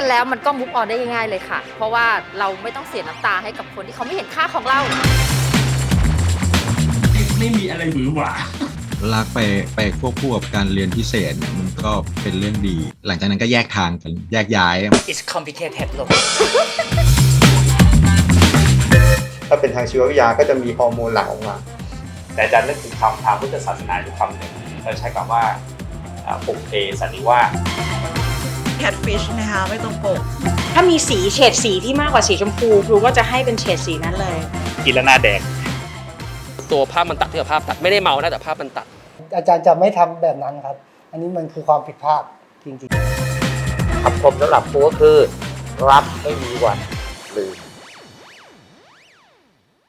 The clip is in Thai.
กันแล้วมันก็มุกออนได้ง่ายๆเลยค่ะ เพราะว่าเราไม่ต้องเสียน้ำตาให้กับคนที่เขาไม่เห็นค่าของเรา ไม่มีอะไรหวือหวารักไปไปควบคู่กับการเรียนพิเศษเนี่ยมันก็เป็นเรื่องดี หลังจากนั้นก็แยกทางกันแยกย้าย It's complicated ลูกถ้าเป็นทางชีววิทยาก็จะมีฮอร์โมนหลั่งออกมา แต่อาจารย์นึกถึงคำทางพุทธศาสนาอยู่คำหนึ่งเราใช้คำว่าอ่าปุเพสันนิวาส catfish นะคะไม่ต้องโกงถ้ามีสีเฉดสีที่มากกว่าสีชมพูครูก็จะให้เป็นเฉดสีนั้นเลย กินแล้วหน้าแดง ตัวภาพมันตัดที่กับภาพตัดไม่ได้เมานะแต่ภาพมันตัด อาจารย์จะไม่ทำแบบนั้นครับ อันนี้มันคือความผิดพลาดจริงๆ คำคมสำหรับครูก็คือ รักไม่มีวันลืม